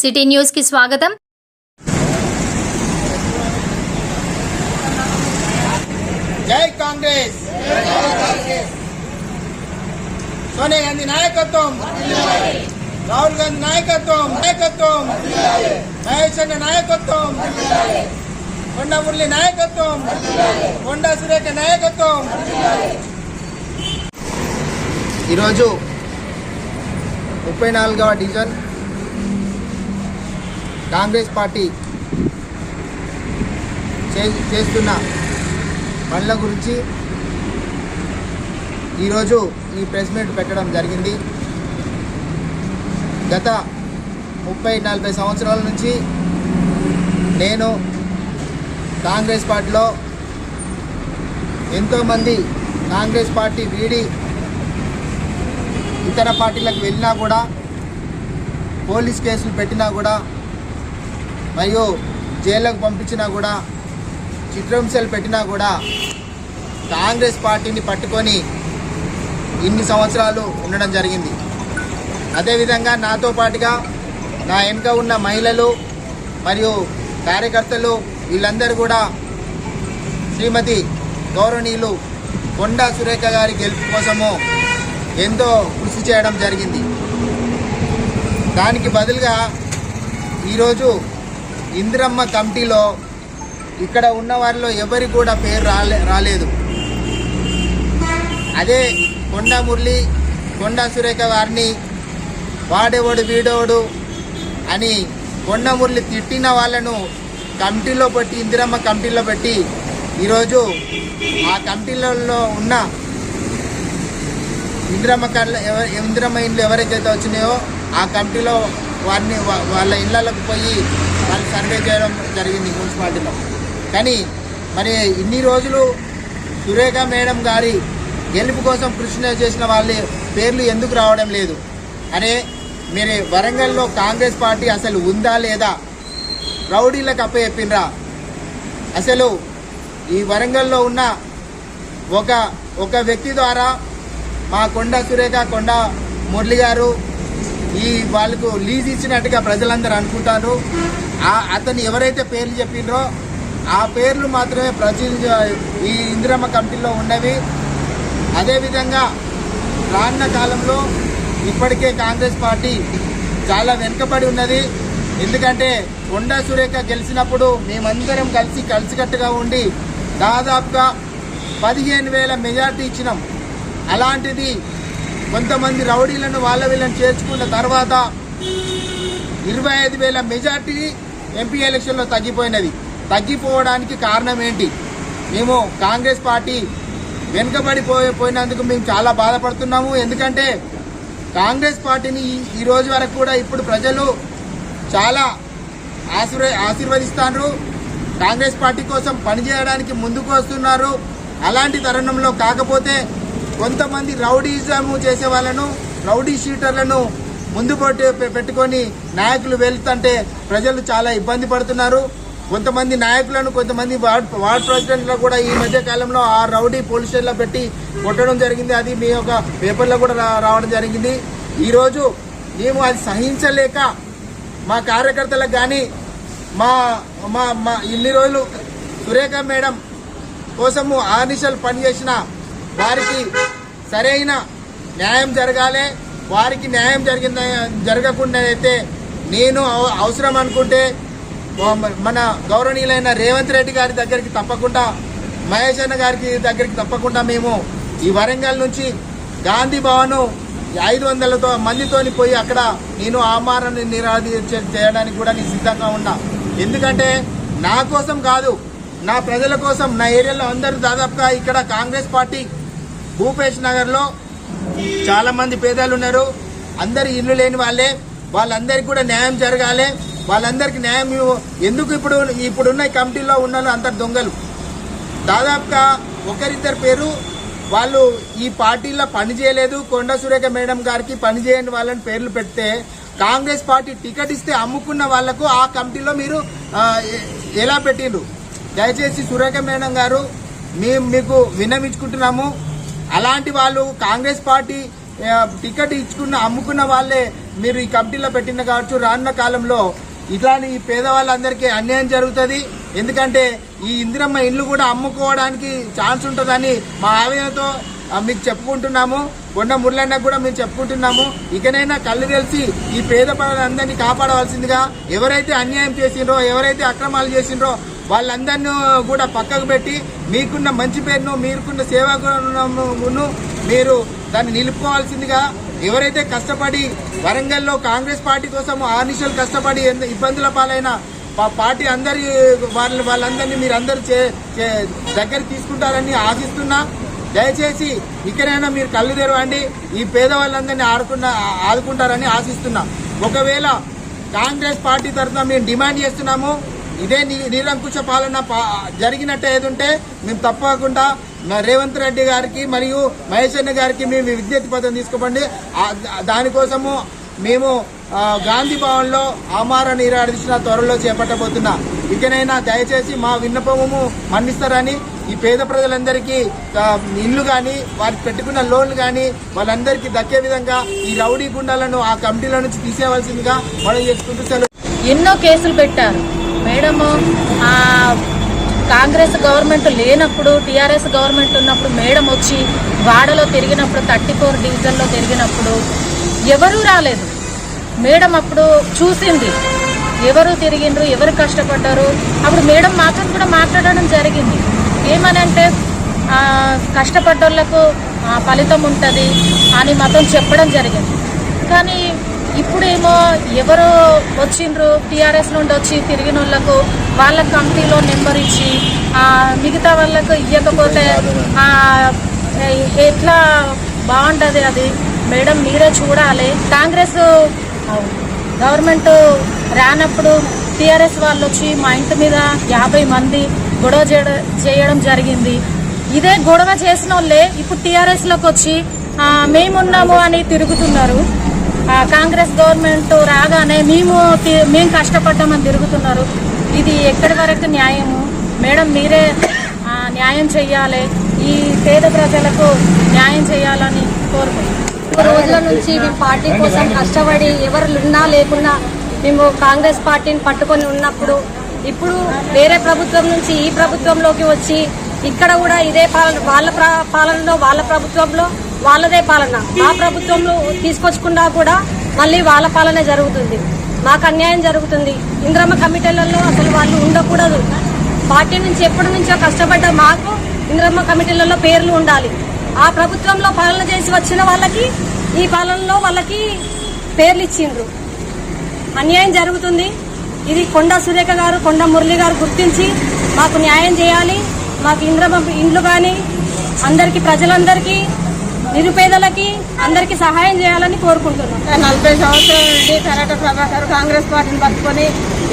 City న్యూస్కి స్వాగతం జై కాంగ్రెస్ సోనియా గాంధీ నాయకత్వం రాహుల్ గాంధీ నాయకత్వం నాయకత్వం మహేష్ అన్న నాయకత్వం కొండ మురళి నాయకత్వం కొండ సురేఖ నాయకత్వం ఈరోజు ముప్పై నాలుగవ డివిజన్ కాంగ్రెస్ పార్టీ చే- చేస్తున్న పనుల గురించి ఈరోజు ఈ ప్రెస్ మీట్ పెట్టడం జరిగింది. గత ముప్పై నలభై సంవత్సరాల నుంచి నేను కాంగ్రెస్ పార్టీలో ఎంతోమంది కాంగ్రెస్ పార్టీ వీడి ఇతర పార్టీలకు వెళ్ళినా కూడా పోలీస్ కేసులు పెట్టినా కూడా మరియు జైళ్ళకు పంపించినా కూడా చిత్రహింసలు పెట్టినా కూడా కాంగ్రెస్ పార్టీని పట్టుకొని ఇన్ని సంవత్సరాలు ఉండడం జరిగింది. అదేవిధంగా నాతో పాటుగా నా వెనుక ఉన్న మహిళలు మరియు కార్యకర్తలు వీళ్ళందరూ కూడా శ్రీమతి గౌరవనీయులు కొండా సురేఖ గారి గెలుపు కోసము ఎంతో కృషి చేయడం జరిగింది. దానికి బదులుగా ఈరోజు ఇందిరమ్మ కమిటీలో ఇక్కడ ఉన్న వారిలో ఎవరి కూడా పేరు రాలే రాలేదు. అదే కొండ మురళి కొండ సురేఖ వారిని వాడేవాడు వీడోడు అని కొండ మురళి తిట్టిన వాళ్ళను కమిటీలో పెట్టి ఇందిరమ్మ కమిటీలో పెట్టి ఈరోజు ఆ కమిటీలలో ఉన్న ఇందిరమ్మ కళ్ళ ఇందిరమ్మ ఇండ్లు ఎవరైతే వచ్చినాయో ఆ కమిటీలో వారిని వాళ్ళ ఇళ్ళకు పోయి సర్వే చేయడం జరిగింది మున్సిపాలిటీలో. కానీ మరి ఇన్ని రోజులు సురేఖ మేడం గారి గెలుపు కోసం కృషి చేసిన వాళ్ళ పేర్లు ఎందుకు రావడం లేదు? అనే మీరు వరంగల్లో కాంగ్రెస్ పార్టీ అసలు ఉందా లేదా? రౌడీలకు అప్పచెప్పినరా అసలు ఈ వరంగల్లో ఉన్న ఒక ఒక వ్యక్తి ద్వారా మా కొండ సురేఖ కొండ మురళి గారు ఈ వాళ్ళకు లీజ్ ఇచ్చినట్టుగా ప్రజలందరూ అనుకుంటారు. ఆ అతను ఎవరైతే పేర్లు చెప్పిండ్రో ఆ పేర్లు మాత్రమే ప్రజలు ఈ ఇందిరమ్మ కమిటీలో ఉన్నవి. అదేవిధంగా రానున్న కాలంలో ఇప్పటికే కాంగ్రెస్ పార్టీ చాలా వెనుకబడి ఉన్నది. ఎందుకంటే కొండా సురేఖ గెలిచినప్పుడు మేమందరం కలిసి కలిసికట్టుగా ఉండి దాదాపుగా పదిహేను వేల మెజార్టీ ఇచ్చినాం. అలాంటిది కొంతమంది రౌడీలను వాళ్ళ వీళ్ళని చేర్చుకున్న తర్వాత ఇరవై ఐదు వేల మెజార్టీ ఎంపీ ఎలక్షన్లో తగ్గిపోయినది. తగ్గిపోవడానికి కారణం ఏంటి మేము కాంగ్రెస్ పార్టీ వెనుకబడిపోయినందుకు మేము చాలా బాధపడుతున్నాము. ఎందుకంటే కాంగ్రెస్ పార్టీని ఈ- ఈ రోజు వరకు కూడా ఇప్పుడు ప్రజలు చాలా ఆశీర్వ ఆశీర్వదిస్తారు కాంగ్రెస్ పార్టీ కోసం పనిచేయడానికి ముందుకు వస్తున్నారు. అలాంటి తరుణంలో కాకపోతే కొంతమంది రౌడీజం చేసే వాళ్ళను రౌడీ షీటర్లను ముందు పెట్టుకొని నాయకులు వెళ్తుంటే ప్రజలు చాలా ఇబ్బంది పడుతున్నారు. కొంతమంది నాయకులను కొంతమంది వార్డ్ వార్డ్ ప్రెసిడెంట్లు కూడా ఈ మధ్య కాలంలో ఆ రౌడీ పోలీస్ స్టేషన్లో పెట్టి కొట్టడం జరిగింది. అది మీ యొక్క పేపర్లో కూడా రావడం జరిగింది. ఈరోజు మేము అది సహించలేక మా కార్యకర్తలకు కానీ మా మా మా ఇన్ని రోజులు సురేఖ మేడం కోసము ఆర్నిషలు పనిచేసిన వారికి సరైన న్యాయం జరగాలి వారికి న్యాయం జరిగింద జరగకుండా అయితే నేను అవ- అవసరం అనుకుంటే మన గౌరవనీయులైన రేవంత్ రెడ్డి గారి దగ్గరికి తప్పకుండా మహేష్ అన్న గారికి దగ్గరికి తప్పకుండా మేము ఈ వరంగల్ నుంచి గాంధీ భవన్ ఐదు వందలతో మందితోని పోయి అక్కడ నేను ఆమారాన్ని నిరాధి చేయడానికి కూడా నేను సిద్ధంగా ఉన్నా. ఎందుకంటే నా కోసం కాదు నా ప్రజల కోసం నా ఏరియాలో అందరూ దాదాపుగా ఇక్కడ కాంగ్రెస్ పార్టీ భూపేష్ నగర్లో చాలామంది పేదలు ఉన్నారు. అందరు ఇల్లు లేని వాళ్ళే. వాళ్ళందరికీ కూడా న్యాయం జరగాలి. వాళ్ళందరికీ న్యాయం ఎందుకు ఇప్పుడు ఇప్పుడున్న ఈ కమిటీలో ఉన్న వాళ్ళు అందరు దొంగలు? దాదాపుగా ఒకరిద్దరు పేరు వాళ్ళు ఈ పార్టీలో పని చేయలేదు. కొండ సురేఖ మేడం గారికి పని చేయని వాళ్ళని పేర్లు పెడితే కాంగ్రెస్ పార్టీ టికెట్ ఇస్తే అమ్ముకున్న వాళ్ళకు ఆ కమిటీలో మీరు ఎలా పెట్టిండ్రు? దయచేసి సురేఖ మేడం గారు మేము మీకు విన్నవించుకుంటున్నాము. అలాంటి వాళ్ళు కాంగ్రెస్ పార్టీ టికెట్ ఇచ్చుకున్న అమ్ముకున్న వాళ్ళే మీరు ఈ కమిటీలో పెట్టిన కావచ్చు. రానున్న కాలంలో ఇట్లానే ఈ పేదవాళ్ళందరికీ అన్యాయం జరుగుతుంది. ఎందుకంటే ఈ ఇందిరమ్మ ఇల్లు కూడా అమ్ముకోవడానికి ఛాన్స్ ఉంటుందని మా ఆవేదనతో మీకు చెప్పుకుంటున్నాము. కొండ మురళన్న కూడా మేము చెప్పుకుంటున్నాము. ఇకనైనా కళ్ళు తెలిసి ఈ పేద పనులందరినీ కాపాడవలసిందిగా ఎవరైతే అన్యాయం చేసిండ్రో ఎవరైతే అక్రమాలు చేసిండ్రో వాళ్ళందరినీ కూడా పక్కకు పెట్టి మీకున్న మంచి పేరును మీరుకున్న సేవా గుణమును మీరు దాన్ని నిలుపుకోవాల్సిందిగా ఎవరైతే కష్టపడి వరంగల్లో కాంగ్రెస్ పార్టీ కోసం ఆనిషలు కష్టపడి ఇబ్బందుల పాలైన పార్టీ అందరి వాళ్ళ వాళ్ళందరినీ మీరు అందరు చే- చే- దగ్గర తీసుకుంటారని ఆశిస్తున్నా. దయచేసి ఇక్కడైనా మీరు కళ్ళు తెరవండి. ఈ పేదవాళ్ళందరినీ ఆడుకున్న ఆదుకుంటారని ఆశిస్తున్నా. ఒకవేళ కాంగ్రెస్ పార్టీ తరఫున మేము డిమాండ్ చేస్తున్నాము. ఇదే నిరంకుశ పాలన పా- జరిగినట్టు ఏదుంటే మేము తప్పకుండా రేవంత్ రెడ్డి గారికి మరియు మహేష్ అన్న గారికి మేము విజ్ఞప్తి పత్రం తీసుకోబండి దానికోసము మేము గాంధీ భవన్లో ఆమార నీరాడిచిన త్వరలో చేపట్టబోతున్నా. ఇకనైనా దయచేసి మా విన్నపము మన్నిస్తారని ఈ పేద ప్రజలందరికీ ఇల్లు కానీ వారికి పెట్టుకున్న లోన్లు కానీ వాళ్ళందరికీ దక్కే విధంగా ఈ రౌడీ గుండాలను ఆ కమిటీల నుంచి తీసేయవలసిందిగా మనం చేసుకుంటూ సెలవు ఎన్నో కేసులు పెట్టారు. మేడము కాంగ్రెస్ గవర్నమెంట్ లేనప్పుడు టీఆర్ఎస్ గవర్నమెంట్ ఉన్నప్పుడు మేడం వచ్చి వాడలో తిరిగినప్పుడు థర్టీ ఫోర్ డివిజన్లో తిరిగినప్పుడు ఎవరూ రాలేదు. మేడం అప్పుడు చూసింది. ఎవరు తిరిగిండ్రు ఎవరు కష్టపడ్డారు? అప్పుడు మేడం మాతో కూడా మాట్లాడడం జరిగింది. ఏమనంటే ఆ, కష్టపడ్డోళ్ళకు ఫలితం ఉంటుంది అని మాతో చెప్పడం జరిగింది. కానీ ఇప్పుడేమో ఎవరు వచ్చిండ్రు టీఆర్ఎస్ నుండి వచ్చి తిరిగిన వాళ్ళకు వాళ్ళ కమిటీలో నెంబర్ ఇచ్చి మిగతా వాళ్ళకు ఇవ్వకపోతే ఎట్లా బాగుంటుంది అది? మేడం మీరే చూడాలి. కాంగ్రెస్ గవర్నమెంట్ రానప్పుడు టీఆర్ఎస్ వాళ్ళు వచ్చి మా ఇంటి మీద యాభై మంది గొడవ చేయడం జరిగింది. ఇదే గొడవ చేసిన వాళ్ళే ఇప్పుడు టీఆర్ఎస్లోకి వచ్చి మేమున్నాము అని తిరుగుతున్నారు. కాంగ్రెస్ గవర్నమెంట్ రాగానే మేము మేము కష్టపడ్డామని తిరుగుతున్నారు. ఇది ఎక్కడి వరకు న్యాయము? మేడం మీరే న్యాయం చెయ్యాలి. ఈ పేద ప్రజలకు న్యాయం చేయాలని కోరుకుంటున్నాం. రోజుల నుంచి మేము పార్టీ కోసం కష్టపడి ఎవరు ఉన్నా లేకున్నా మేము కాంగ్రెస్ పార్టీని పట్టుకొని ఉన్నప్పుడు ఇప్పుడు వేరే ప్రభుత్వం నుంచి ఈ ప్రభుత్వంలోకి వచ్చి ఇక్కడ కూడా ఇదే పాలన వాళ్ళ పాలనలో వాళ్ళ ప్రభుత్వంలో వాళ్ళదే పాలన. మా ప్రభుత్వంలో తీసుకొచ్చుకున్నా కూడా మళ్ళీ వాళ్ళ పాలన జరుగుతుంది. మాకు అన్యాయం జరుగుతుంది. ఇంద్రమ్మ కమిటీలలో అసలు వాళ్ళు ఉండకూడదు. పార్టీ నుంచి ఎప్పటి నుంచో కష్టపడ్డ మాకు ఇంద్రమ్మ కమిటీలలో పేర్లు ఉండాలి. ఆ ప్రభుత్వంలో పాలన చేసి వచ్చిన వాళ్ళకి ఈ పాలనలో వాళ్ళకి పేర్లు ఇచ్చిండ్రు. అన్యాయం జరుగుతుంది. ఇది కొండ సురేఖ గారు కొండ మురళి గారు గుర్తించి మాకు న్యాయం చేయాలి. మాకు ఇంద్రమ్మ ఇండ్లు కానీ అందరికీ ప్రజలందరికీ నిరుపేదలకి అందరికీ సహాయం చేయాలని కోరుకుంటున్నాం. నలభై సంవత్సరాల నుండి కరాట ప్రభాకర్ కాంగ్రెస్ పార్టీని పట్టుకొని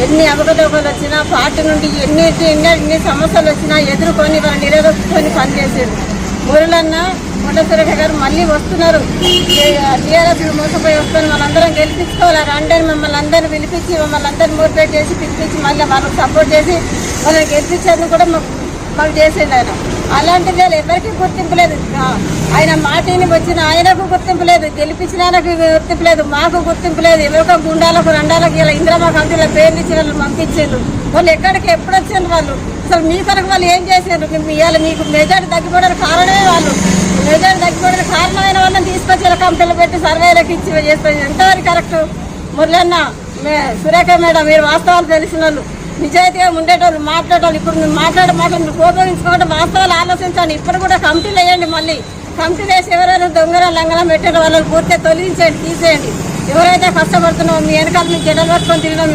ఎన్ని అవకతవకలు వచ్చినా పార్టీ నుండి ఎన్ని ఎన్ని ఎన్ని సమస్యలు వచ్చినా ఎదుర్కొని వాళ్ళని నిరోధించుకొని పనిచేసారు మురళన్న కొండ గారు మళ్ళీ వస్తున్నారు. టీఆర్ఎస్ మోసపోయి వస్తున్నారు. మనందరం గెలిపించుకోవాలి? రండి అని మమ్మల్ని అందరిని పిలిపించి మమ్మల్ని అందరిని మోటివేట్ చేసి పిలిపించి మళ్ళీ వాళ్ళకి సపోర్ట్ చేసి వాళ్ళని గెలిపించేందుకు కూడా మాకు మాకు చేసిండు ఆయన. అలాంటిది వాళ్ళు ఎవరికి గుర్తింపు లేదు. ఆయన మాటిని వచ్చిన ఆయనకు గుర్తింపు లేదు. గెలిపించిన ఆయనకు గుర్తింపు లేదు. మాకు గుర్తింపు లేదు. ఎవరికో గుండాలకు రండాలకు ఇలా ఇంద్రమా కంపెనీలో పేర్లు ఇచ్చి వాళ్ళు పంపించారు వాళ్ళు ఎక్కడికి ఎప్పుడు వచ్చారు వాళ్ళు? అసలు మీ కొరకు వాళ్ళు ఏం చేశారు ఇవాళ మీకు మెజార్టీ తగ్గిపోవడానికి కారణమే వాళ్ళు. మెజార్టీ తగ్గిపోవడానికి కారణమైన వాళ్ళని తీసుకొచ్చి కంపెనీలు పెట్టి సర్వేలకు ఇచ్చి చేస్తారు ఎంతవరకు కరెక్ట్? మురళన్న మే సురేఖ మేడం మీరు వాస్తవాలు తెలిసిన వాళ్ళు. నిజాయితీగా ఉండేటోళ్ళు మాట్లాడేటోళ్ళు ఇప్పుడు నువ్వు మాట్లాడే మాటలు నువ్వు కోపగించుకోవడం వాస్తవాలు ఆలోచించండి. ఇప్పుడు కూడా కమిటీలు వేయండి మళ్ళీ. కమిటీలు వేసి ఎవరైనా దొంగల లంగనం పెట్టడం వాళ్ళని పూర్తిగా తొలగించండి తీసేయండి. ఎవరైతే కష్టపడుతున్నామో మీ వెనకాల మీ జడలు పట్టుకొని తిరిగినాం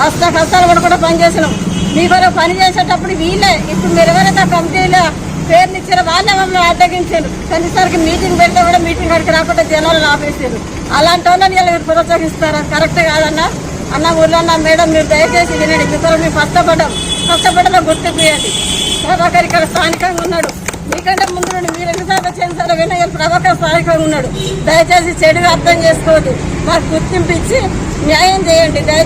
కష్ట కష్టాలు కూడా కూడా పనిచేసినాం. మీ కొరకు పని చేసేటప్పుడు వీళ్ళే. ఇప్పుడు మీరు ఎవరైతే కమిటీలో పేర్లు ఇచ్చారో వాళ్ళే మమ్మల్ని అడ్డగించారు. కనీసారికి మీటింగ్ పెడితే కూడా మీటింగ్ అడిగి రాకుండా జనాలను ఆపేసారు. అలాంటి వాళ్ళని వీళ్ళు మీరు ప్రోత్సహిస్తారా? కరెక్ట్ కాదన్నా? అన్న ఊర్లో అన్న మేడం మీరు దయచేసి వినండి. మీ మేము కష్టపడ్డాం. కష్టపడ్డలో గుర్తింపు ప్రభాకర్ ఇక్కడ స్థానికంగా ఉన్నాడు. మీకంటే ముందు నుండి మీరు ఎన్నిసార్లు చేశారో వినయ్య ప్రభాకర్ స్థానికంగా ఉన్నాడు. దయచేసి చెడుగా అర్థం చేసుకోవద్దు మాకు గుర్తింపు ఇచ్చి న్యాయం చేయండి. దయచేసి